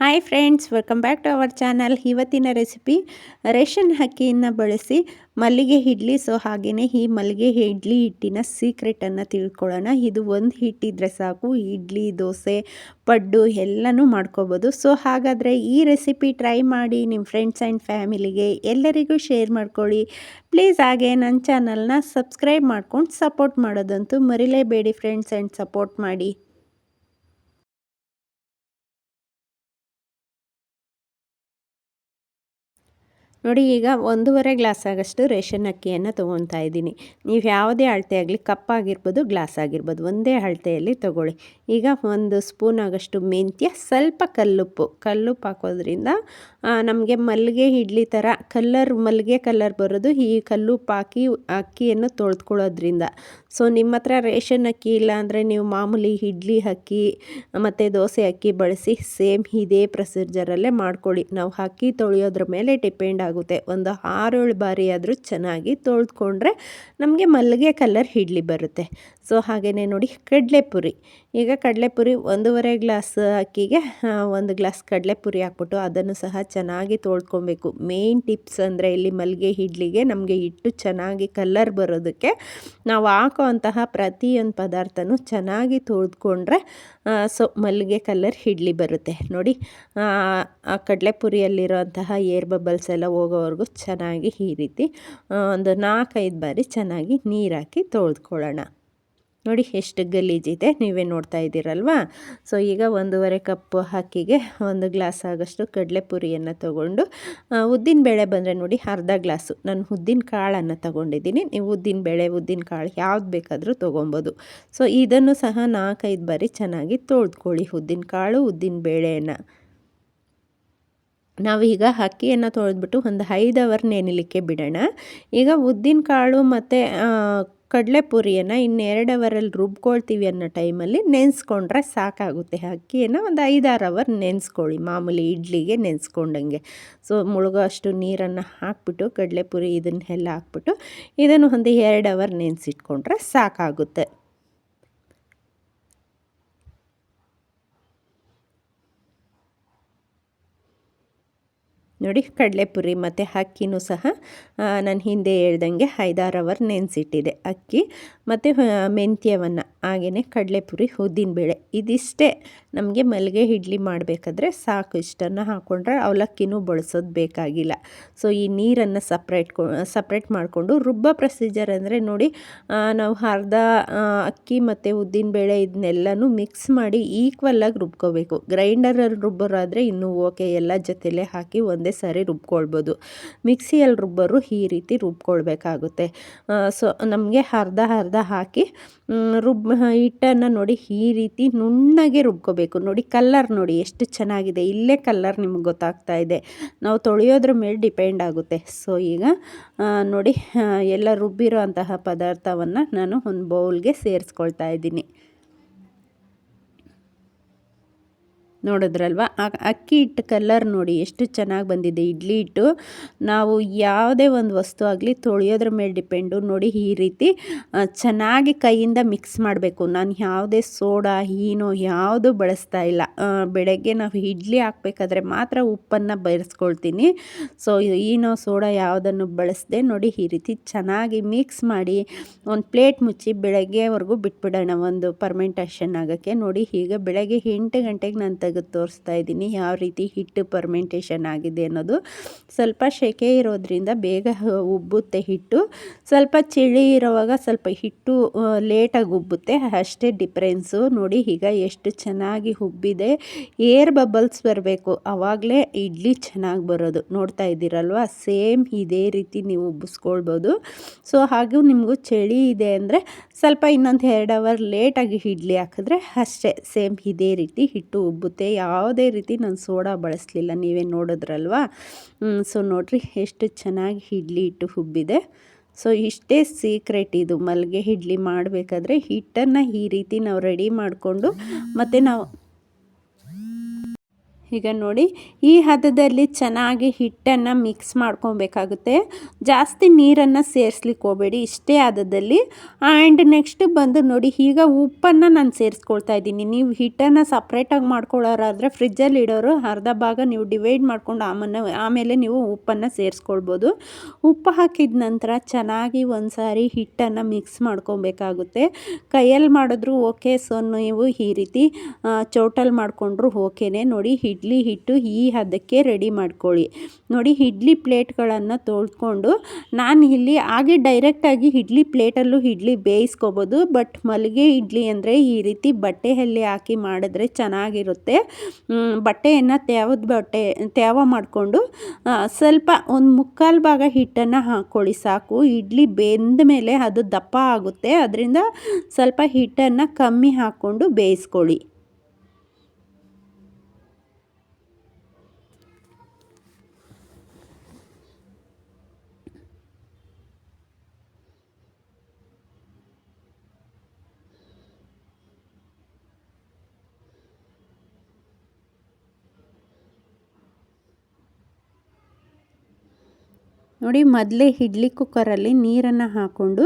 Hi friends welcome back to our channel ಇವತ್ತಿನ recipe ration ಅಕ್ಕಿಯನ್ನು ಬಳಸಿ ಮಲ್ಲಿಗೆ ಇಡ್ಲಿ. ಸೊ ಹಾಗೆಯೇ ಈ ಮಲ್ಲಿಗೆ ಇಡ್ಲಿ ಹಿಟ್ಟಿನ ಸೀಕ್ರೆಟನ್ನು ತಿಳ್ಕೊಳ್ಳೋಣ. ಇದು ಒಂದು ಹಿಟ್ಟಿದ್ರೆ ಸಾಕು. ಇಡ್ಲಿ, ದೋಸೆ, ಪಡ್ಡು ಎಲ್ಲನೂ ಮಾಡ್ಕೋಬೋದು. ಸೊ ಹಾಗಾದರೆ ಈ ರೆಸಿಪಿ ಟ್ರೈ ಮಾಡಿ ನಿಮ್ಮ ಫ್ರೆಂಡ್ಸ್ ಆ್ಯಂಡ್ ಫ್ಯಾಮಿಲಿಗೆ ಎಲ್ಲರಿಗೂ ಶೇರ್ ಮಾಡ್ಕೊಳ್ಳಿ. ಪ್ಲೀಸ್ ಹಾಗೆ ನನ್ನ ಚಾನಲ್ನ ಸಬ್ಸ್ಕ್ರೈಬ್ ಮಾಡ್ಕೊಂಡು ಸಪೋರ್ಟ್ ಮಾಡೋದಂತೂ ಮರಿಲೇಬೇಡಿ ಫ್ರೆಂಡ್ಸ್ ಆ್ಯಂಡ್ ಸಪೋರ್ಟ್ ಮಾಡಿ. ನೋಡಿ, ಈಗ ಒಂದೂವರೆ ಗ್ಲಾಸ್ ಆಗಷ್ಟು ರೇಷನ್ ಅಕ್ಕಿಯನ್ನು ತೊಗೊತಾ ಇದ್ದೀನಿ. ನೀವು ಯಾವುದೇ ಅಳತೆ ಆಗಲಿ ಕಪ್ಪಾಗಿರ್ಬೋದು ಗ್ಲಾಸ್ ಆಗಿರ್ಬೋದು, ಒಂದೇ ಅಳತೆಯಲ್ಲಿ ತೊಗೊಳ್ಳಿ. ಈಗ ಒಂದು ಸ್ಪೂನ್ ಆಗಷ್ಟು ಮೆಂತ್ಯ, ಸ್ವಲ್ಪ ಕಲ್ಲುಪ್ಪು. ಕಲ್ಲುಪ್ಪು ಹಾಕೋದ್ರಿಂದ ನಮಗೆ ಮಲ್ಲಿಗೆ ಇಡ್ಲಿ ಥರ ಕಲ್ಲರ್, ಮಲ್ಲಿಗೆ ಕಲ್ಲರ್ ಬರೋದು ಈ ಕಲ್ಲುಪ್ಪು ಹಾಕಿ, ಅಕ್ಕಿಯನ್ನು ತೊಳೆದ್ಕೊಳ್ಳೋದ್ರಿಂದ. ಸೊ, ನಿಮ್ಮ ಹತ್ರ ರೇಷನ್ ಅಕ್ಕಿ ಇಲ್ಲ ಅಂದರೆ ನೀವು ಮಾಮೂಲಿ ಇಡ್ಲಿ ಅಕ್ಕಿ, ಮತ್ತು ದೋಸೆ ಅಕ್ಕಿ ಬಳಸಿ ಸೇಮ್ ಇದೇ ಪ್ರೊಸೀಜರಲ್ಲೇ ಮಾಡ್ಕೊಳ್ಳಿ. ನಾವು ಅಕ್ಕಿ ತೊಳೆಯೋದ್ರ ಮೇಲೆ ಡಿಪೆಂಡ್ ಒಂದು ಆರೇಳು ಬಾರಿ ಆದರೂ ಚೆನ್ನಾಗಿ ತೊಳೆದ್ಕೊಂಡ್ರೆ ನಮಗೆ ಮಲ್ಲಿಗೆ ಕಲರ್ ಹಿಡ್ಲಿ ಬರುತ್ತೆ. ಸೊ ಹಾಗೆಯೇ ನೋಡಿ ಕಡಲೆಪುರಿ. ಈಗ ಕಡಲೆಪುರಿ ಒಂದೂವರೆ ಗ್ಲಾಸ್ ಅಕ್ಕಿಗೆ ಒಂದು ಗ್ಲಾಸ್ ಕಡಲೆಪುರಿ ಹಾಕ್ಬಿಟ್ಟು ಅದನ್ನು ಸಹ ಚೆನ್ನಾಗಿ ತೊಳ್ಕೊಬೇಕು. ಮೇನ್ ಟಿಪ್ಸ್ ಅಂದರೆ ಇಲ್ಲಿ ಮಲ್ಲಿಗೆ ಇಡ್ಲಿಗೆ ನಮಗೆ ಹಿಟ್ಟು ಚೆನ್ನಾಗಿ ಕಲ್ಲರ್ ಬರೋದಕ್ಕೆ ನಾವು ಹಾಕೋ ಅಂತಹ ಪ್ರತಿಯೊಂದು ಪದಾರ್ಥನೂ ಚೆನ್ನಾಗಿ ತೊಳೆದ್ಕೊಂಡ್ರೆ ಸೊ ಮಲ್ಲಿಗೆ ಕಲ್ಲರ್ ಇಡ್ಲಿ ಬರುತ್ತೆ. ನೋಡಿ, ಆ ಕಡಲೆಪುರಿಯಲ್ಲಿರೋಂತಹ ಏರ್ ಬಬಲ್ಸ್ ಎಲ್ಲ ಹೋಗೋವರೆಗೂ ಚೆನ್ನಾಗಿ ಈ ರೀತಿ ಒಂದು ನಾಲ್ಕೈದು ಬಾರಿ ಚೆನ್ನಾಗಿ ನೀರು ಹಾಕಿ ತೊಳೆದ್ಕೊಳ್ಳೋಣ ನೋಡಿ ಎಷ್ಟು ಗಲೀಜಿದೆ ನೀವೇ ನೋಡ್ತಾ ಇದ್ದೀರಲ್ವಾ? ಸೊ ಈಗ ಒಂದೂವರೆ ಕಪ್ ಹಾಕಿಗೆ ಒಂದು ಗ್ಲಾಸ್ ಆಗೋಷ್ಟು ಕಡಲೆಪುರಿಯನ್ನು ತೊಗೊಂಡು ಉದ್ದಿನ ಬೇಳೆ ಬಂದರೆ ನೋಡಿ ಅರ್ಧ ಗ್ಲಾಸು. ನಾನು ಉದ್ದಿನ ಕಾಳನ್ನು ತೊಗೊಂಡಿದ್ದೀನಿ. ನೀವು ಉದ್ದಿನ ಬೇಳೆ, ಉದ್ದಿನ ಕಾಳು ಯಾವ್ದು ಬೇಕಾದರೂ ತೊಗೊಬೋದು. ಸೊ ಇದನ್ನು ಸಹ ನಾಲ್ಕೈದು ಬಾರಿ ಚೆನ್ನಾಗಿ ತೊಳೆದ್ಕೊಳ್ಳಿ ಉದ್ದಿನ ಕಾಳು, ಉದ್ದಿನ ಬೇಳೆಯನ್ನು. ನಾವೀಗ ಅಕ್ಕಿಯನ್ನು ತೊಳೆದ್ಬಿಟ್ಟು ಒಂದು ಐದು ಅವರ್ ನೆನೆಲಿಕ್ಕೆ ಬಿಡೋಣ. ಈಗ ಉದ್ದಿನ ಕಾಳು ಮತ್ತು ಕಡಲೆಪುರಿಯನ್ನು ಇನ್ನೆರಡು ಅವರಲ್ಲಿ ರುಬ್ಕೊಳ್ತೀವಿ ಅನ್ನೋ ಟೈಮಲ್ಲಿ ನೆನೆಸ್ಕೊಂಡ್ರೆ ಸಾಕಾಗುತ್ತೆ. ಅಕ್ಕಿಯನ್ನು ಒಂದು ಐದಾರು ಅವರ್ ನೆನೆಸ್ಕೊಳ್ಳಿ, ಮಾಮೂಲಿ ಇಡ್ಲಿಗೆ ನೆನೆಸ್ಕೊಂಡಂಗೆ. ಸೊ, ಮುಳುಗೋ ಅಷ್ಟು ನೀರನ್ನು ಹಾಕ್ಬಿಟ್ಟು, ಕಡಲೆಪುರಿ ಇದನ್ನೆಲ್ಲ ಹಾಕ್ಬಿಟ್ಟು, ಇದನ್ನು ಒಂದು ಎರಡು ಅವರ್ ನೆನೆಸಿಟ್ಕೊಂಡ್ರೆ ಸಾಕಾಗುತ್ತೆ. ನೋಡಿ ಕಡಲೆಪುರಿ ಮತ್ತು ಅಕ್ಕಿನೂ ಸಹ ನಾನು ಹಿಂದೆ ಹೇಳ್ದಂಗೆ ಐದಾರು ಅವರ್ ನೆನೆಸಿಟ್ಟಿದೆ ಅಕ್ಕಿ. ಮತ್ತು ಮೆಂತ್ಯವನ್ನು. ಹಾಗೆಯೇ ಕಡಲೆಪುರಿ ಉದ್ದಿನಬೇಳೆ ಇದಿಷ್ಟೇ ನಮಗೆ ಮಲ್ಲಿಗೆ ಇಡ್ಲಿ ಮಾಡಬೇಕಾದ್ರೆ ಸಾಕು. ಇಷ್ಟನ್ನು ಹಾಕ್ಕೊಂಡ್ರೆ ಅವಲಕ್ಕಿನೂ ಬಳಸೋದು ಬೇಕಾಗಿಲ್ಲ. ಸೊ ಈ ನೀರನ್ನು ಸಪ್ರೇಟ್ ಸಪ್ರೇಟ್ ಮಾಡಿಕೊಂಡು ರುಬ್ಬ ಪ್ರೊಸೀಜರ್ ಅಂದರೆ ನೋಡಿ ನಾವು ಅರ್ಧ ಅಕ್ಕಿ ಮತ್ತು ಉದ್ದಿನಬೇಳೆ ಇದನ್ನೆಲ್ಲನೂ ಮಿಕ್ಸ್ ಮಾಡಿ ಈಕ್ವಲ್ಲಾಗಿ ರುಬ್ಕೋಬೇಕು. ಗ್ರೈಂಡರಲ್ಲಿ ರುಬ್ಬರಾದರೆ ಇನ್ನೂ ಓಕೆ ಎಲ್ಲ ಜೊತೆಲೇ ಹಾಕಿ ಒಂದೇ ಸಾರಿ ರುಬ್ಕೊಳ್ಬೋದು. ಮಿಕ್ಸಿಯಲ್ಲಿ ರುಬ್ಬರು ಈ ರೀತಿ ರುಬ್ಕೊಳ್ಬೇಕಾಗುತ್ತೆ. ಸೊ ನಮಗೆ ಅರ್ಧ ಅರ್ಧ ಹಾಕಿ ರುಬ್ ಹಿಟ್ಟನ್ನು ನೋಡಿ ಈ ರೀತಿ ನುಣ್ಣಗೆ ರುಬ್ಕೋಬೇಕು. ನೋಡಿ ಕಲ್ಲರ್ ನೋಡಿ ಎಷ್ಟು ಚೆನ್ನಾಗಿದೆ. ಇಲ್ಲೇ ಕಲ್ಲರ್ ನಿಮ್ಗೆ ಗೊತ್ತಾಗ್ತಾ ಇದೆ. ನಾವು ತೊಳೆಯೋದ್ರ ಮೇಲೆ ಡಿಪೆಂಡ್ ಆಗುತ್ತೆ. ಸೊ ಈಗ ನೋಡಿ ಎಲ್ಲ ರುಬ್ಬಿರೋ ಅಂತಹ ಪದಾರ್ಥವನ್ನು ನಾನು ಒಂದು ಬೌಲ್ಗೆ ಸೇರಿಸ್ಕೊಳ್ತಾ ಇದ್ದೀನಿ. ನೋಡಿದ್ರಲ್ವ? ಅಕ್ಕಿ ಹಿಟ್ಟು ಕಲರ್ ನೋಡಿ ಎಷ್ಟು ಚೆನ್ನಾಗಿ ಬಂದಿದೆ ಇಡ್ಲಿ ಹಿಟ್ಟು. ನಾವು ಯಾವುದೇ ಒಂದು ವಸ್ತು ಆಗಲಿ ತೊಳೆಯೋದ್ರ ಮೇಲೆ ಡಿಪೆಂಡು ನೋಡಿ ಈ ರೀತಿ ಚೆನ್ನಾಗಿ ಕೈಯಿಂದ ಮಿಕ್ಸ್ ಮಾಡಬೇಕು. ನಾನು ಯಾವುದೇ ಸೋಡಾ ಈನೋ ಯಾವುದು ಬಳಸ್ತಾ ಇಲ್ಲ. ಬೆಳಗ್ಗೆ ನಾವು ಇಡ್ಲಿ ಹಾಕ್ಬೇಕಾದ್ರೆ ಮಾತ್ರ ಉಪ್ಪನ್ನು ಬೆರೆಸ್ಕೊಳ್ತೀನಿ. ಸೊ ಈನೋ ಸೋಡಾ ಯಾವುದನ್ನು ಬಳಸದೆ ನೋಡಿ ಈ ರೀತಿ ಚೆನ್ನಾಗಿ ಮಿಕ್ಸ್ ಮಾಡಿ ಒಂದು ಪ್ಲೇಟ್ ಮುಚ್ಚಿ ಬೆಳಗ್ಗೆವರೆಗೂ ಬಿಟ್ಬಿಡೋಣ ಒಂದು ಪರ್ಮೆಂಟೇಷನ್ ಆಗೋಕ್ಕೆ. ನೋಡಿ ಈಗ ಬೆಳಗ್ಗೆ ಎಂಟು ಗಂಟೆಗೆ ನಾನು ತೆಗೆದು ತೋರಿಸ್ತಾ ಇದ್ದೀನಿ ಯಾವ ರೀತಿ ಹಿಟ್ಟು ಪರ್ಮೆಂಟೇಷನ್ ಆಗಿದೆ ಅನ್ನೋದು. ಸ್ವಲ್ಪ ಶೆಕೆ ಇರೋದ್ರಿಂದ ಬೇಗ ಉಬ್ಬುತ್ತೆ ಹಿಟ್ಟು. ಸ್ವಲ್ಪ ಚಳಿ ಇರೋವಾಗ ಸ್ವಲ್ಪ ಹಿಟ್ಟು ಲೇಟಾಗಿ ಉಬ್ಬುತ್ತೆ. ಅಷ್ಟೇ ಡಿಫ್ರೆನ್ಸು ನೋಡಿ ಈಗ ಎಷ್ಟು ಚೆನ್ನಾಗಿ ಉಬ್ಬಿದೆ. ಏರ್ ಬಬಲ್ಸ್ ಬರಬೇಕು. ಆವಾಗಲೇ ಇಡ್ಲಿ ಚೆನ್ನಾಗಿ ಬರೋದು. ನೋಡ್ತಾ ಇದ್ದೀರಲ್ವ? ಸೇಮ್ ಇದೇ ರೀತಿ ನೀವು ಉಬ್ಬಿಸ್ಕೊಳ್ಬೋದು. ಸೊ ಹಾಗೂ ನಿಮಗೂ ಚಳಿ ಇದೆ ಅಂದರೆ ಸ್ವಲ್ಪ ಇನ್ನೊಂದು ಎರಡು ಅವರ್ ಲೇಟಾಗಿ ಇಡ್ಲಿ ಹಾಕಿದ್ರೆ ಅಷ್ಟೇ. ಸೇಮ್ ಇದೇ ರೀತಿ ಹಿಟ್ಟು ಉಬ್ಬುತ್ತೆ. ಯಾವುದೇ ರೀತಿ ನಾನು ಸೋಡಾ ಬಳಸಲಿಲ್ಲ, ನೀವೇ ನೋಡಿದ್ರಲ್ವಾ? ಸೊ ನೋಡಿರಿ ಎಷ್ಟು ಚೆನ್ನಾಗಿ ಇಡ್ಲಿ ಹಿಟ್ಟು ಹುಬ್ಬಿದೆ. ಸೊ ಇಷ್ಟೇ ಸೀಕ್ರೆಟ್ ಇದು ಮಲ್ಲಿಗೆ ಇಡ್ಲಿ ಮಾಡಬೇಕಾದ್ರೆ ಹಿಟ್ಟನ್ನು ಈ ರೀತಿ ನಾವು ರೆಡಿ ಮಾಡಿಕೊಂಡು ಮತ್ತು ನಾವು ಈಗ ನೋಡಿ, ಈ ಹದದಲ್ಲಿ ಚೆನ್ನಾಗಿ ಹಿಟ್ಟನ್ನು ಮಿಕ್ಸ್ ಮಾಡ್ಕೊಬೇಕಾಗುತ್ತೆ. ಜಾಸ್ತಿ ನೀರನ್ನು ಸೇರಿಸ್ಲಿಕ್ಕೆ ಹೋಗಬೇಡಿ, ಇಷ್ಟೇ ಹದದಲ್ಲಿ ಆ್ಯಂಡ್ ನೆಕ್ಸ್ಟ್ ಬಂದು ನೋಡಿ, ಈಗ ಉಪ್ಪನ್ನು ನಾನು ಸೇರಿಸ್ಕೊಳ್ತಾ ಇದ್ದೀನಿ. ನೀವು ಹಿಟ್ಟನ್ನು ಸಪ್ರೇಟಾಗಿ ಮಾಡ್ಕೊಳ್ಳೋರಾದರೆ ಫ್ರಿಜ್ಜಲ್ಲಿ ಇಡೋರು ಅರ್ಧ ಭಾಗ ನೀವು ಡಿವೈಡ್ ಮಾಡ್ಕೊಂಡು ಆಮೇಲೆ ಆಮೇಲೆ ನೀವು ಉಪ್ಪನ್ನು ಸೇರಿಸ್ಕೊಳ್ಬೋದು. ಉಪ್ಪು ಹಾಕಿದ ನಂತರ ಚೆನ್ನಾಗಿ ಒಂದು ಸಾರಿ ಹಿಟ್ಟನ್ನು ಮಿಕ್ಸ್ ಮಾಡ್ಕೊಬೇಕಾಗುತ್ತೆ. ಕೈಯಲ್ಲಿ ಮಾಡಿದ್ರು ಓಕೆ, ಸೊ ನೀವು ಈ ರೀತಿ ಚೌಟಲ್ಲಿ ಮಾಡಿಕೊಂಡ್ರು ಓಕೆನೇ. ನೋಡಿ ಇಡ್ಲಿ ಹಿಟ್ಟು ಈ ಹದಕ್ಕೆ ರೆಡಿ ಮಾಡ್ಕೊಳ್ಳಿ. ನೋಡಿ ಇಡ್ಲಿ ಪ್ಲೇಟ್ಗಳನ್ನು ತೊಳ್ಕೊಂಡು ನಾನು ಇಲ್ಲಿ ಹಾಗೆ ಡೈರೆಕ್ಟಾಗಿ ಇಡ್ಲಿ ಪ್ಲೇಟಲ್ಲೂ ಇಡ್ಲಿ ಬೇಯಿಸ್ಕೋಬೋದು. ಬಟ್ ಮಲ್ಲಿಗೆ ಇಡ್ಲಿ ಅಂದರೆ ಈ ರೀತಿ ಬಟ್ಟೆಯಲ್ಲಿ ಹಾಕಿ ಮಾಡಿದ್ರೆ ಚೆನ್ನಾಗಿರುತ್ತೆ. ಬಟ್ಟೆಯನ್ನು ತೇವದ ಬಟ್ಟೆ, ತೇವ ಮಾಡಿಕೊಂಡು ಸ್ವಲ್ಪ ಒಂದು ಮುಕ್ಕಾಲು ಭಾಗ ಹಿಟ್ಟನ್ನು ಹಾಕ್ಕೊಳ್ಳಿ ಸಾಕು. ಇಡ್ಲಿ ಬೆಂದ ಮೇಲೆ ಅದು ದಪ್ಪ ಆಗುತ್ತೆ. ಅದರಿಂದ ಸ್ವಲ್ಪ ಹಿಟ್ಟನ್ನು ಕಮ್ಮಿ ಹಾಕ್ಕೊಂಡು ಬೇಯಿಸ್ಕೊಳ್ಳಿ. ನೋಡಿ ಮೊದಲೇ ಇಡ್ಲಿ ಕುಕ್ಕರಲ್ಲಿ ನೀರನ್ನು ಹಾಕ್ಕೊಂಡು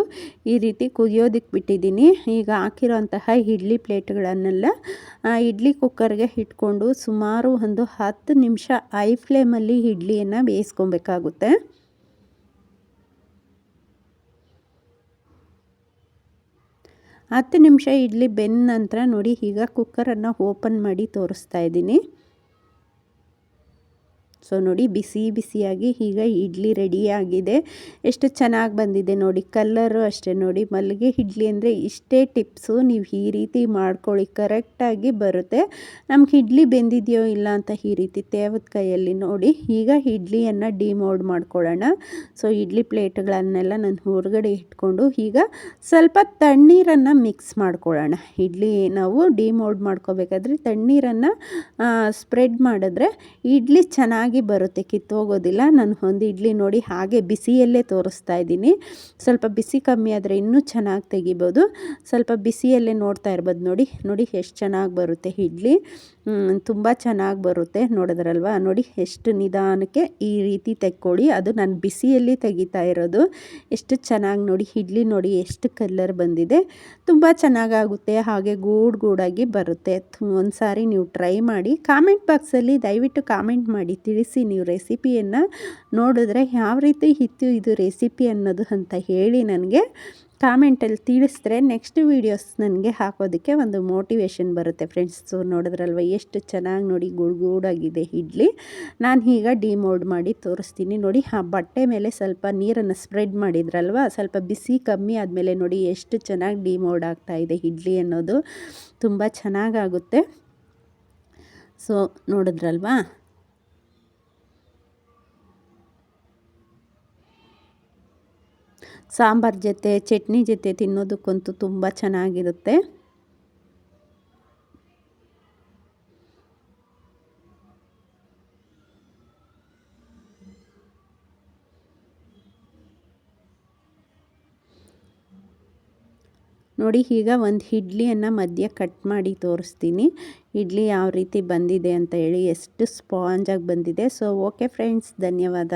ಈ ರೀತಿ ಕುದಿಯೋದಕ್ಕೆ ಬಿಟ್ಟಿದ್ದೀನಿ. ಈಗ ಹಾಕಿರೋಂತಹ ಇಡ್ಲಿ ಪ್ಲೇಟ್ಗಳನ್ನೆಲ್ಲ ಇಡ್ಲಿ ಕುಕ್ಕರ್ಗೆ ಇಟ್ಕೊಂಡು ಸುಮಾರು ಒಂದು ಹತ್ತು ನಿಮಿಷ ಐ ಫ್ಲೇಮಲ್ಲಿ ಇಡ್ಲಿಯನ್ನು ಬೇಯಿಸ್ಕೊಬೇಕಾಗುತ್ತೆ. ಹತ್ತು ನಿಮಿಷ ಇಡ್ಲಿ ಬೆಂದ ನಂತರ ನೋಡಿ ಈಗ ಕುಕ್ಕರನ್ನು ಓಪನ್ ಮಾಡಿ ತೋರಿಸ್ತಾ ಇದ್ದೀನಿ. ಸೊ ನೋಡಿ ಬಿಸಿ ಬಿಸಿಯಾಗಿ ಈಗ ಇಡ್ಲಿ ರೆಡಿಯಾಗಿದೆ ಎಷ್ಟು ಚೆನ್ನಾಗಿ ಬಂದಿದೆ ನೋಡಿ ಕಲ್ಲರು ಅಷ್ಟೇ ನೋಡಿ. ಮಲ್ಲಿಗೆ ಇಡ್ಲಿ ಅಂದರೆ ಇಷ್ಟೇ ಟಿಪ್ಸು ನೀವು ಈ ರೀತಿ ಮಾಡ್ಕೊಳ್ಳಿ ಕರೆಕ್ಟಾಗಿ ಬರುತ್ತೆ. ನಮ್ಗೆ ಇಡ್ಲಿ ಬೆಂದಿದೆಯೋ ಇಲ್ಲ ಅಂತ ಈ ರೀತಿ ತೇವದ ಕೈಯಲ್ಲಿ ನೋಡಿ, ಈಗ ಇಡ್ಲಿಯನ್ನು ಡಿಮೋಲ್ಡ್ ಮಾಡ್ಕೊಳ್ಳೋಣ. ಸೊ ಇಡ್ಲಿ ಪ್ಲೇಟ್ಗಳನ್ನೆಲ್ಲ ನಾನು ಹೊರಗಡೆ ಇಟ್ಕೊಂಡು ಈಗ ಸ್ವಲ್ಪ ತಣ್ಣೀರನ್ನು ಮಿಕ್ಸ್ ಮಾಡ್ಕೊಳ್ಳೋಣ. ಇಡ್ಲಿ ನಾವು ಡಿಮೋಲ್ಡ್ ಮಾಡ್ಕೋಬೇಕಾದ್ರೆ ತಣ್ಣೀರನ್ನು ಸ್ಪ್ರೆಡ್ ಮಾಡಿದ್ರೆ ಇಡ್ಲಿ ಚೆನ್ನಾಗಿ ಬರುತ್ತೆ, ಕಿತ್ತೋಗೋದಿಲ್ಲ. ನಾನು ಒಂದು ಇಡ್ಲಿ ನೋಡಿ ಹಾಗೆ ಬಿಸಿಯಲ್ಲೇ ತೋರಿಸ್ತಾ ಇದ್ದೀನಿ. ಸ್ವಲ್ಪ ಬಿಸಿ ಕಮ್ಮಿ ಆದರೆ ಇನ್ನೂ ಚೆನ್ನಾಗಿ ತೆಗಿಬೋದು. ಸ್ವಲ್ಪ ಬಿಸಿಯಲ್ಲೇ ನೋಡ್ತಾ ಇರ್ಬೋದು ನೋಡಿ. ನೋಡಿ ಎಷ್ಟು ಚೆನ್ನಾಗಿ ಬರುತ್ತೆ ಇಡ್ಲಿ. ತುಂಬ ಚೆನ್ನಾಗಿ ಬರುತ್ತೆ ನೋಡಿದ್ರಲ್ವ? ನೋಡಿ ಎಷ್ಟು ನಿಧಾನಕ್ಕೆ ಈ ರೀತಿ ತೆಕ್ಕೊಳ್ಳಿ. ಅದು ನಾನು ಬಿಸಿಯಲ್ಲಿ ತೆಗಿತಾ ಇರೋದು. ಎಷ್ಟು ಚೆನ್ನಾಗಿ ನೋಡಿ, ಇಡ್ಲಿ ನೋಡಿ ಎಷ್ಟು ಕಲ್ಲರ್ ಬಂದಿದೆ. ತುಂಬ ಚೆನ್ನಾಗಾಗುತ್ತೆ. ಹಾಗೆ ಗೂಡು ಗೂಡಾಗಿ ಬರುತ್ತೆ. ಒಂದು ಸಾರಿ ನೀವು ಟ್ರೈ ಮಾಡಿ. ಕಾಮೆಂಟ್ ಬಾಕ್ಸಲ್ಲಿ ದಯವಿಟ್ಟು ಕಾಮೆಂಟ್ ಮಾಡಿ. ತಿಳಿಸಿ ನೀವು ರೆಸಿಪಿಯನ್ನು ನೋಡಿದ್ರೆ ಯಾವ ರೀತಿ ಇತ್ತು ಇದು ರೆಸಿಪಿ ಅನ್ನೋದು ಅಂತ ಹೇಳಿ ನನಗೆ ಕಾಮೆಂಟಲ್ಲಿ ತಿಳಿಸಿದ್ರೆ ನೆಕ್ಸ್ಟ್ ವೀಡಿಯೋಸ್ ನನಗೆ ಹಾಕೋದಕ್ಕೆ ಒಂದು ಮೋಟಿವೇಶನ್ ಬರುತ್ತೆ ಫ್ರೆಂಡ್ಸ್. ನೋಡಿದ್ರಲ್ವ ಎಷ್ಟು ಚೆನ್ನಾಗಿ ನೋಡಿ ಗುಡ್ಗೂಡಾಗಿದೆ ಇಡ್ಲಿ. ನಾನು ಈಗ ಡಿಮೋಲ್ಡ್ ಮಾಡಿ ತೋರಿಸ್ತೀನಿ ನೋಡಿ. ಆ ಬಟ್ಟೆ ಮೇಲೆ ಸ್ವಲ್ಪ ನೀರನ್ನು ಸ್ಪ್ರೆಡ್ ಮಾಡಿದ್ರಲ್ವ? ಸ್ವಲ್ಪ ಬಿಸಿ ಕಮ್ಮಿ ಆದಮೇಲೆ ನೋಡಿ ಎಷ್ಟು ಚೆನ್ನಾಗಿ ಡಿಮೋಲ್ಡ್ ಆಗ್ತಾಯಿದೆ ಇಡ್ಲಿ ಅನ್ನೋದು. ತುಂಬ ಚೆನ್ನಾಗಾಗುತ್ತೆ. ಸೊ ನೋಡಿದ್ರಲ್ವಾ? ಸಾಂಬಾರು ಜೊತೆ, ಚಟ್ನಿ ಜೊತೆ ತಿನ್ನೋದಕ್ಕಂತೂ ತುಂಬ ಚೆನ್ನಾಗಿರುತ್ತೆ. ನೋಡಿ, ಈಗ ಒಂದು ಇಡ್ಲಿಯನ್ನು ಮಧ್ಯ ಕಟ್ ಮಾಡಿ ತೋರಿಸ್ತೀನಿ. ಇಡ್ಲಿ ಯಾವ ರೀತಿ ಬಂದಿದೆ ಅಂತ ಹೇಳಿ ಎಷ್ಟು ಸ್ಪಾಂಜಾಗಿ ಬಂದಿದೆ. ಸೊ ಓಕೆ ಫ್ರೆಂಡ್ಸ್ ಧನ್ಯವಾದ.